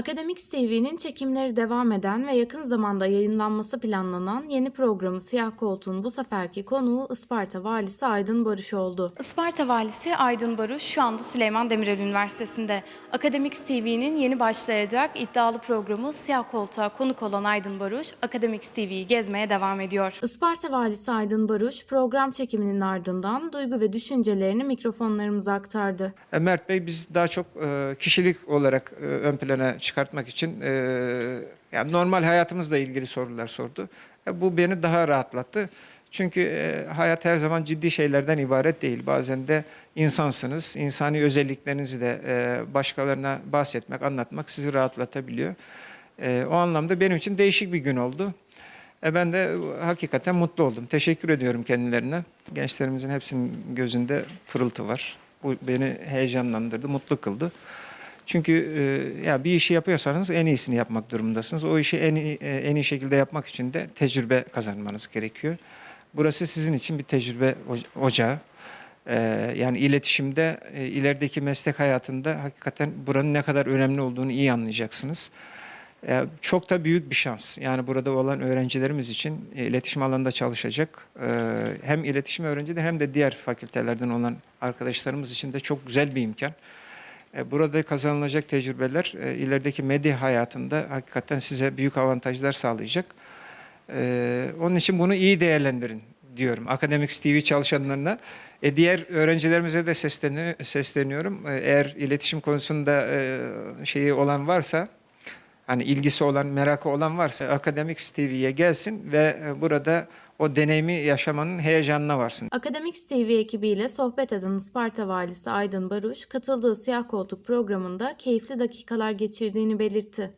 Akademik TV'nin çekimleri devam eden ve yakın zamanda yayınlanması planlanan yeni programı Siyah Koltuğun bu seferki konuğu Isparta Valisi Aydın Barış oldu. Isparta Valisi Aydın Barış şu anda Süleyman Demirel Üniversitesi'nde. Akademik TV'nin yeni başlayacak iddialı programı Siyah Koltuğa konuk olan Aydın Barış, Akademik TV'yi gezmeye devam ediyor. Isparta Valisi Aydın Barış program çekiminin ardından duygu ve düşüncelerini mikrofonlarımıza aktardı. E, Mert Bey biz daha çok e, kişilik olarak e, ön plana çıkartmak için e, yani normal hayatımızla ilgili sorular sordu. E, bu beni daha rahatlattı. Çünkü e, hayat her zaman ciddi şeylerden ibaret değil. Bazen de insansınız. İnsani özelliklerinizi de e, başkalarına bahsetmek, anlatmak sizi rahatlatabiliyor. E, o anlamda benim için değişik bir gün oldu. E ben de hakikaten mutlu oldum. Teşekkür ediyorum kendilerine. Gençlerimizin hepsinin gözünde pırıltı var. Bu beni heyecanlandırdı, mutlu kıldı. Çünkü e, ya bir işi yapıyorsanız en iyisini yapmak durumundasınız. O işi en iyi, e, en iyi şekilde yapmak için de tecrübe kazanmanız gerekiyor. Burası sizin için bir tecrübe oca- ocağı. E, yani iletişimde, e, ilerideki meslek hayatında hakikaten buranın ne kadar önemli olduğunu iyi anlayacaksınız. E, Çok da büyük bir şans. Yani burada olan öğrencilerimiz için e, iletişim alanında çalışacak. e, Hem iletişim öğrencileri hem de diğer fakültelerden olan arkadaşlarımız için de çok güzel bir imkan. E, Burada kazanılacak tecrübeler e, ilerideki medya hayatında hakikaten size büyük avantajlar sağlayacak. E, Onun için bunu iyi değerlendirin diyorum Akademik TV çalışanlarına. E, diğer öğrencilerimize de sesleni- sesleniyorum. Eğer iletişim konusunda şeyi olan varsa hani ilgisi olan, merakı olan varsa Akademik TV'ye gelsin ve e, burada o deneyimi yaşamanın heyecanına varsın. Akademik TV ekibiyle sohbet eden Isparta Valisi Aydın Baruş, katıldığı Siyah Koltuk programında keyifli dakikalar geçirdiğini belirtti.